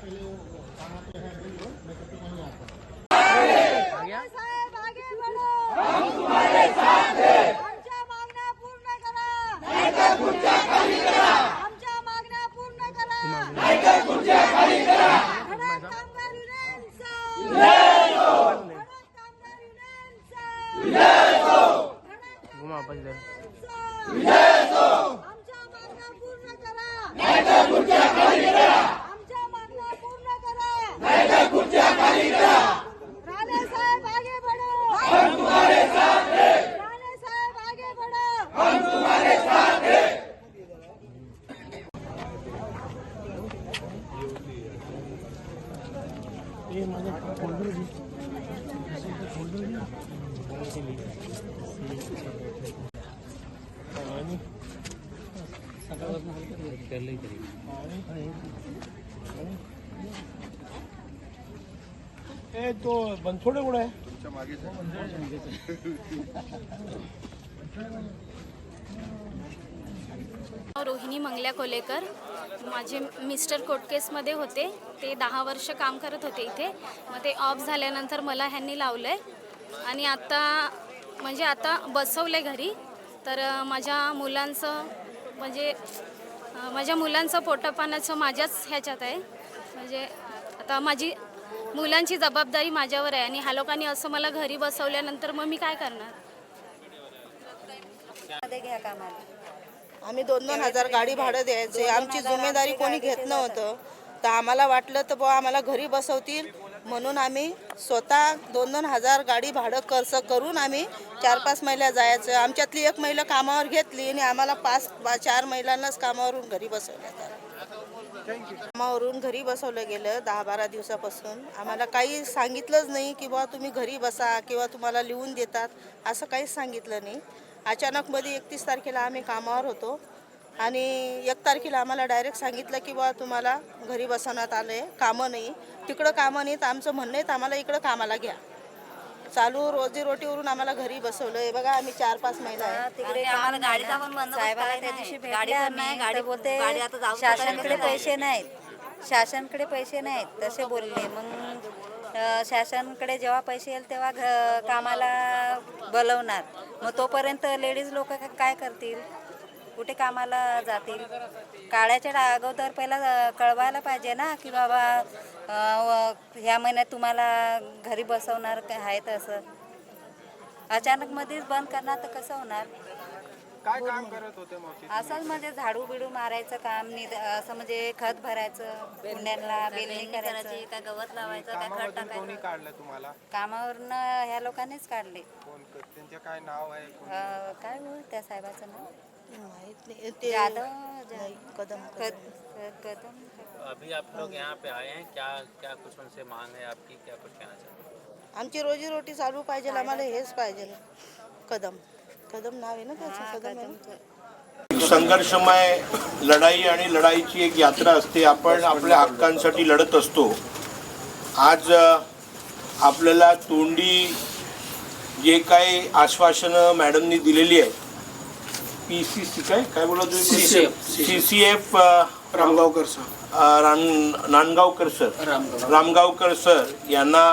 peleo, van ए तो बनसोडे कुठे आहे? रोहिणी मंगल्या कोलेकर माझे मिस्टर कोटकेसमध्ये होते. ते दहा वर्ष काम करत होते इथे. मग ते ऑफ झाल्यानंतर मला ह्यांनी लावलं आहे आणि आता म्हणजे आता बसवलं आहे घरी. तर माझ्या मुलांचं म्हणजे माझ्या मुलांचं पोटापाण्याचं माझ्याच ह्याच्यात आहे. म्हणजे आता माझी मुलांची जबाबदारी माझ्यावर आहे आणि ह्या लोकांनी असं मला घरी बसवल्यानंतर मग मी काय करणार? आम्ही दोन दोन हजार गाडी भाडं द्यायचे. आमची जिम्मेदारी कोणी घेत नव्हतं. तर आम्हाला वाटलं तर बुवा आम्हाला घरी बसवतील. म्हणून आम्ही स्वतः दोन दोन हजार गाडी भाडं खर्च करून आम्ही चार पाच महिला जायचं. आमच्यातली एक महिला कामावर घेतली आणि आम्हाला पाच चार महिलांनाच कामावरून घरी बसवण्यात आलं कामावरून घरी बसवलं गेलं दहा बारा दिवसापासून. आम्हाला काही सांगितलंच नाही की बा तुम्ही घरी बसा किंवा तुम्हाला लिहून देतात असं काहीच सांगितलं नाही. अचानकमध्ये एकतीस तारखेला आम्ही कामावर होतो. आणि एक तारखेला आम्हाला डायरेक्ट सांगितलं की बुवा तुम्हाला घरी बसवण्यात आलं आहे कामं नाही. तिकडं कामं नाहीत आमचं म्हणणं आहे तर आम्हाला इकडं कामाला घ्या. चालू रोजीरोटीवरून आम्हाला घरी बसवलं आहे बघा आम्ही चार पाच महिला आहे. तिकडे आम्हाला गाडीचा पण बंदोबस्त साहेबाला त्या दिवशी नाही. गाडी बोलते शासनकडे पैसे नाहीत. शासनकडे पैसे नाहीत तसे बोलले. मग शासनकडे जेव्हा पैसे येईल तेव्हा घ कामाला बोलवणार. मग तोपर्यंत लेडीज लोक काय करतील? कुठे कामाला जातील? काळ्याच्या अगोदर पहिला कळवायला पाहिजे ना की बाबा ह्या महिन्यात तुम्हाला घरी बसवणार काय आहे तसं अचानक मध्येच बंद करणार तर कसं होणार? काय काम करत होते मावशी असंच म्हणजे झाडू बिडू मारायचं काम असं म्हणजे खत भरायचं कुंड्यांना बेलणी करायचं काय गवत लावायचं काय खत टाकायचं. काढलं तुम्हाला? कामावरनं ह्या लोकांनीच काढले. कोण क- त्यांचे काय नाव आहे काय हो त्या साहेबाचं नाव? माहीत नाही. ते जाधव जा- नाही, कदम कद- क- कदम अभी आप लोग यहाँ पे आए हैं क्या क्या कुछ उनसे मांग है आपकी? क्या कुछ कहना चाहते हैं आमची रोजीरोटी चालू पाहिजे आम्हाला हेच पाहिजे. कदम. कदम नाव आहे ना त्याचं कदम आहे ना? संघर्षमय लढाई आणि लढाईची एक यात्रा असते. आपण आपल्या हक्कांसाठी लढत असतो. आज अ, आपल्याला तोंडी जे काही आश्वासनं मॅडमनी दिलेली आहे पी सी सी काय? काय बोला तुम्ही? C C F. Ramgaonkar sir. Nandgaonkar sir. Ramgaonkar. Sir यांना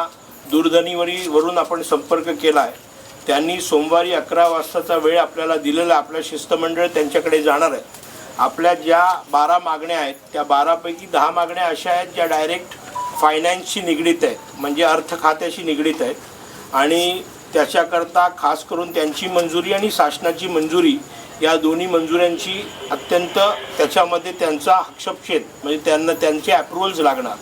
दूरध्वनीवरी वरून आपण संपर्क केला आहे त्यांनी सोमवारी अकरा वाजताचा वेळ आपल्याला दिलेला आहे. आपल्या शिष्टमंडळ त्यांच्याकडे जाणार आहे. आपल्या ज्या बारा मागण्या आहेत त्या बारापैकी दहा मागण्या अशा आहेत ज्या डायरेक्ट फायनान्सशी निगडीत आहेत म्हणजे अर्थ खात्याशी निगडीत आहेत. आणि त्याच्याकरता खास करून त्यांची मंजुरी आणि शासनाची मंजुरी या दोन्ही मंजुऱ्यांची अत्यंत त्याच्यामध्ये त्यांचा हक्षपक्षेप म्हणजे त्यांना त्यांचे अप्रुव्हल्स लागणार.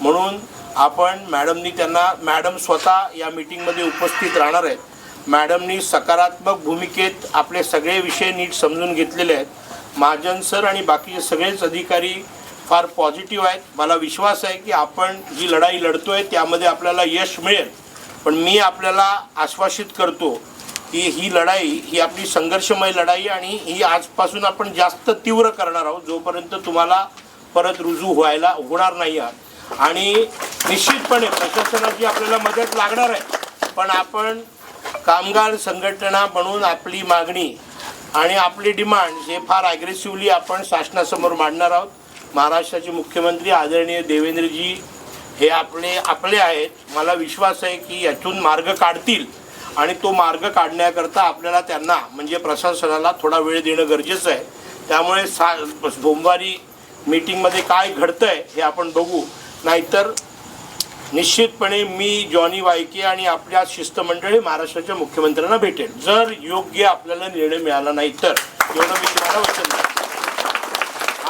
म्हणून आपण मॅडमनी त्यांना मॅडम स्वतः या मीटिंगमध्ये उपस्थित राहणार आहेत. मॅडमनी सकारात्मक भूमिकेत आपले सगळे विषय नीट समजून घेतलेले आहेत. महाजन सर आणि बाकीचे सगळेच अधिकारी फार पॉझिटिव्ह आहेत. मला विश्वास आहे की आपण जी लढाई लढतो आहे त्यामध्ये आपल्याला यश मिळेल. पण मी आपल्याला आश्वासित करतो की ही लढाई ही आपली संघर्षमय लढाई आणि ही आजपासून आपण जास्त तीव्र करणार आहोत जोपर्यंत तुम्हाला परत रुजू व्हायला होणार नाही आहात. आणि निश्चितपणे प्रशासनाची आपल्याला मदत लागणार आहे. पण आपण कामगार संघटना म्हणून आपली मागणी आणि आपली डिमांड हे फार ॲग्रेसिव्हली आपण शासनासमोर मांडणार आहोत. महाराष्ट्राचे मुख्यमंत्री आदरणीय देवेंद्रजी हे आपले आपले आहेत. मला विश्वास आहे की यातून मार्ग काढतील. आणि तो मार्ग काढण्याकरता आपल्याला त्यांना म्हणजे प्रशासनाला थोडा वेळ देणं गरजेचं आहे. त्यामुळे सा सोमवारी मीटिंगमध्ये काय घडतं आहे हे आपण बघू. नाहीतर निश्चितपणे मी जॉनी वायके आणि आपल्या शिष्टमंडळी महाराष्ट्राच्या मुख्यमंत्र्यांना भेटेल जर योग्य आपल्याला निर्णय मिळाला नाही तर एवढं मी तुम्हाला वचन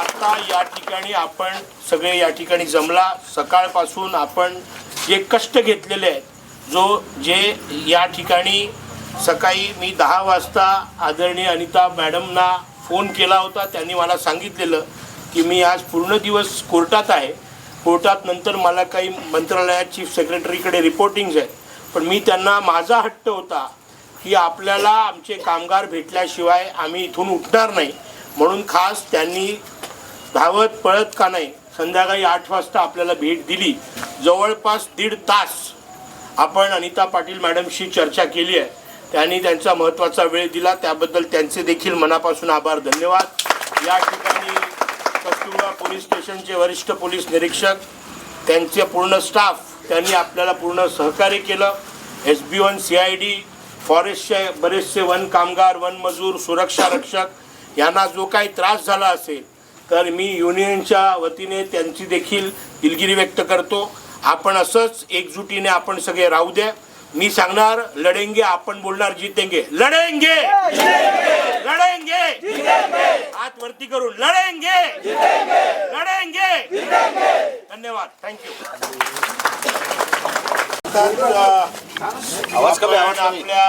आता या ठिकाणी आपण सगळे या ठिकाणी जमला. सकाळपासून आपण जे कष्ट घेतलेले आहेत जो जे या ठिकाणी सकाळी मी दहा वाजता आदरणीय अनिता मॅडमना फोन केला होता त्यांनी मला सांगितलेलं की मी आज पूर्ण दिवस कोर्टात आहे. कोर्टात नंतर मला काही मंत्रालयात चीफ सेक्रेटरीकडे रिपोर्टिंग्स आहेत. पण मी त्यांना माझा हट्ट होता की आपल्याला आमचे कामगार भेटल्याशिवाय आम्ही इथून उठणार नाही. म्हणून खास त्यांनी धावत पळत का नाही संध्याकाळी आठ वाजता आपल्याला भेट दिली. जवळपास दीड तास आपण अनिता पाटील मॅडमशी चर्चा केली आहे. त्यांनी त्यांचा महत्त्वाचा वेळ दिला. त्याबद्दल त्यांचे देखील मनापासून आभार धन्यवाद. या ठिकाणी कस्तुरबा पोलीस स्टेशनचे वरिष्ठ पोलीस निरीक्षक त्यांचे पूर्ण स्टाफ त्यांनी आपल्याला पूर्ण सहकार्य केलं. एस बी वन सी आय डी फॉरेस्टचे बरेचसे वन कामगार वन मजूर सुरक्षा रक्षक यांना जो काही त्रास झाला असेल तर मी युनियनच्या वतीने त्यांची देखील दिलगिरी व्यक्त करतो. आपण असंच एकजुटीने आपण सगळे राहू द्या. मी सांगणार लढेंगे आपण बोलणार जितेंगे. लढेंगे! लढेंगे! हात वरती करून. लढेंगे! लढेंगे! धन्यवाद. थँक्यू आवाज कमी. आपल्या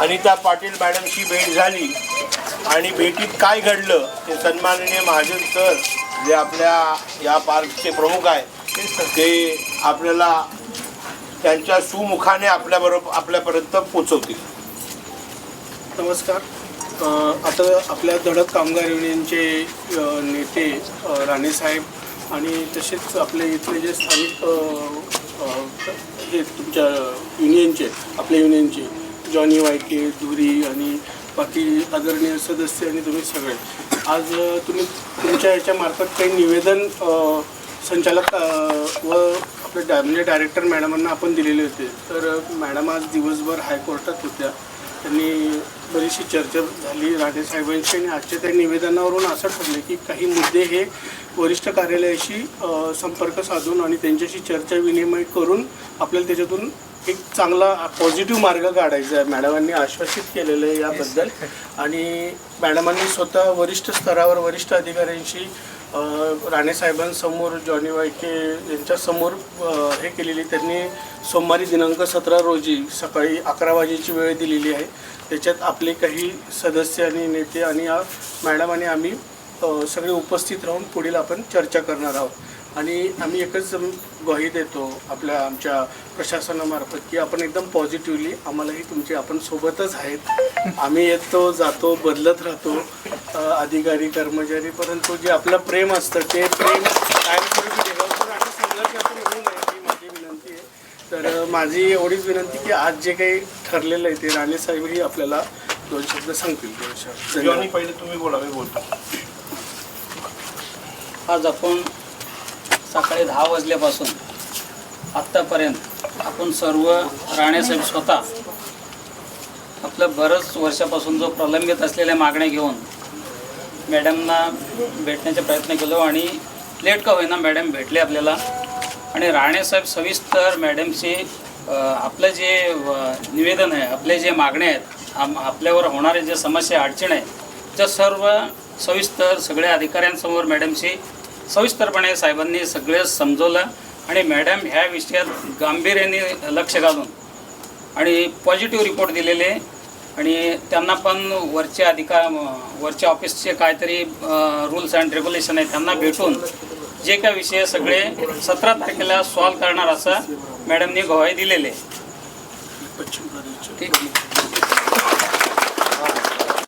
अनिता पाटील मॅडमची भेट झाली आणि भेटीत काय घडलं ते सन्माननीय महाजन सर जे आपल्या या पार्कचे प्रमुख आहेत ते आपल्याला त्यांच्या सुमुखाने आपल्याबरोबर आपल्यापर्यंत पोचवतील. नमस्कार. आता आपल्या धडक कामगार युनियनचे नेते राणेसाहेब आणि तसेच आपले इथले जे स्थानिक हे तुमच्या युनियनचे आपल्या युनियनचे जॉनी वायके धुरी आणि बाकी आदरणीय सदस्य आणि तुम्ही सगळे. आज तुम्ही तुमच्या याच्यामार्फत काही निवेदन संचालक व आपले डा म्हणजे डायरेक्टर मॅडमांना आपण दिलेले होते. तर मॅडम आज दिवसभर हायकोर्टात होत्या. त्यांनी बरीचशी चर्चा झाली. राणे साहेबांशी आणि आजच्या त्या निवेदनावरून असं ठरलं की काही मुद्दे हे वरिष्ठ कार्यालयाशी संपर्क साधून आणि त्यांच्याशी चर्चा विनिमय करून आपल्याला त्याच्यातून एक चांगला पॉझिटिव्ह मार्ग काढायचा आहे. मॅडमांनी आश्वासित केलेलं आहे याबद्दल. आणि मॅडमांनी स्वतः वरिष्ठ स्तरावर वरिष्ठ अधिकाऱ्यांशी राणेसाहेबांसमोर जॉनी वायके यांच्यासमोर हे केलेली त्यांनी सोमवारी दिनांक सतरा रोजी सकाळी अकरा वाजेची वेळ दिलेली आहे. त्याच्यात आपले काही सदस्य आणि नेते आणि मॅडम आणि आम्ही सगळे उपस्थित राहून पुढील आपण चर्चा करणार आहोत. आणि आम्ही एकच ग्वाही देतो आपल्या आमच्या प्रशासनामार्फत की आपण एकदम पॉझिटिव्हली आम्हालाही तुमचे आपण सोबतच आहेत. आम्ही येतो जातो बदलत राहतो अधिकारी कर्मचारी परंतु जे आपलं प्रेम असतं ते प्रेम कायमस्वरूपी तर माझी एवढीच विनंती की आज जे काही ठरलेलं आहे ते राणे साहेबही आपल्याला दोन शब्द सांगतील. दोन शब्द. पहिले तुम्ही बोला मी बोलतो. आज आपण सकाळी दहा वाजल्यापासून आत्तापर्यंत आपण सर्व राणेसाहेब स्वतः आपलं बरंच वर्षापासून जो प्रलंबित असलेल्या मागण्या घेऊन मॅडमना भेटण्याचा प्रयत्न केलो आणि लेट का होईना मॅडम भेटले आपल्याला. आणि राणेसाहेब सविस्तर मॅडमशी आपलं जे निवेदन आहे आपले जे मागणे आहेत आम आपल्यावर होणारे जे समस्या अडचण आहे त्या सर्व सविस्तर सगळ्या अधिकाऱ्यांसमोर मॅडमशी सविस्तरपणे साहेबांनी सगळे समजवलं आणि मॅडम ह्या विषयात गांभीर्याने लक्ष घालून आणि पॉझिटिव्ह रिपोर्ट दिलेले आणि त्यांना पण वरचे अधिकार वरच्या ऑफिसचे काहीतरी रूल्स अँड रेग्युलेशन आहे त्यांना भेटून जे काय विषय सगळे सतरा तारखेला सॉल्व करणार असं मॅडमनी ग्वाही दिलेले पश्चिम ठीक?